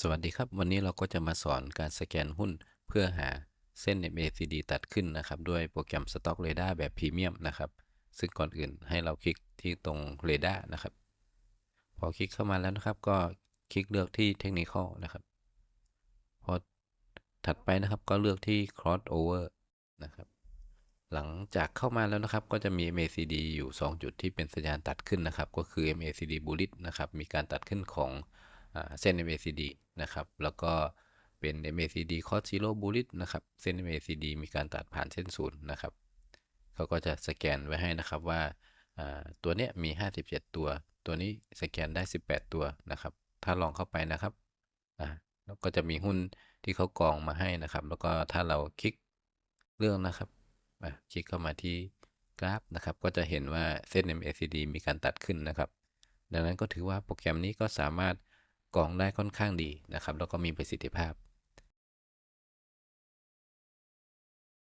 สวัสดีครับ วันนี้เราก็จะมาสอนการสแกนหุ้นเพื่อหาเส้น MACD ตัดขึ้นนะครับ ด้วยโปรแกรม Stock Radar แบบพรีเมียมนะครับ ซึ่งก่อนอื่นให้เราคลิกที่ตรง Radar นะครับ พอคลิกเข้ามาแล้วนะครับ ก็คลิกเลือกที่ Technical นะครับ พอถัดไปนะครับก็เลือกที่ Crossover นะครับ หลังจากเข้ามาแล้วนะครับ ก็จะมี MACD อยู่ 2 จุดที่เป็นสัญญาณตัดขึ้นนะครับ ก็คือ MACD Bullish นะครับ มีการตัดขึ้นของ เส้น MACD นะครับ แล้วก็เป็น MACD Cross Zero Bullish นะครับ เส้น MACD มีการตัดผ่านเส้นศูนย์นะครับ เขาก็จะสแกนไว้ให้นะครับว่าตัวเนี้ยมี 57 ตัว ตัวนี้สแกนได้ 18 ตัวนะครับ ถ้าลองเข้าไปนะครับแล้วก็จะมีหุ้นที่เขากองมาให้นะครับ แล้วก็ถ้าเราคลิกเรื่องนะครับคลิกเข้ามาที่กราฟนะครับ ก็จะเห็นว่าเส้น MACD มีการตัดขึ้นนะครับ ดังนั้นก็ถือว่าโปรแกรมนี้ก็สามารถ กรองได้ค่อนข้างดีนะครับ แล้วก็มีประสิทธิภาพ